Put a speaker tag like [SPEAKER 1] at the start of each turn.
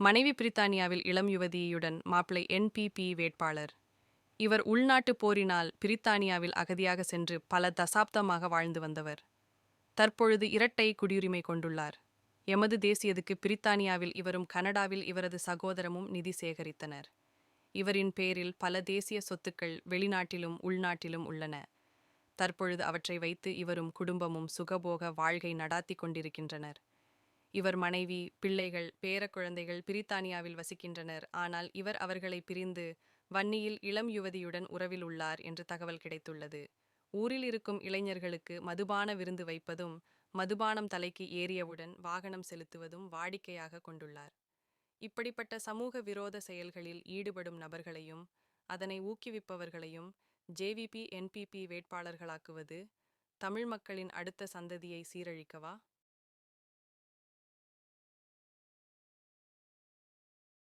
[SPEAKER 1] மனைவி பிரித்தானியாவில் இளம் யுவதியுடன் மாப்பிள்ளை என்பிபி வேட்பாளர். இவர் உள்நாட்டு போரினால் பிரித்தானியாவில் அகதியாக சென்று பல தசாப்தமாக வாழ்ந்து வந்தவர். தற்பொழுது இரட்டை குடியுரிமை கொண்டுள்ளார். எமது தேசியதுக்கு பிரித்தானியாவில் இவரும் கனடாவில் இவரது சகோதரமும் நிதி சேகரித்தனர். இவரின் பேரில் பல தேசிய சொத்துக்கள் வெளிநாட்டிலும் உள்நாட்டிலும் உள்ளன. தற்பொழுது அவற்றை வைத்து இவரும் குடும்பமும் சுகபோக வாழ்கை நடாத்தி கொண்டிருக்கின்றனர். இவர் மனைவி பிள்ளைகள் பேரக்குழந்தைகள் பிரித்தானியாவில் வசிக்கின்றனர். ஆனால் இவர் அவர்களை பிரிந்து வன்னியில் இளம் யுவதியுடன் உறவில் உள்ளார் என்று தகவல் கிடைத்துள்ளது. ஊரில் இருக்கும் இளைஞர்களுக்கு மதுபான விருந்து வைப்பதும் மதுபானம் தலைக்கு ஏறியவுடன் வாகனம் செலுத்துவதும் வாடிக்கையாக கொண்டுள்ளார். இப்படிப்பட்ட சமூக விரோத செயல்களில் ஈடுபடும் நபர்களையும் அதனை ஊக்குவிப்பவர்களையும் ஜேவிபி என்பிபி வேட்பாளர்களாக்குவது தமிழ் மக்களின் அடுத்த சந்ததியை சீரழிக்கவா?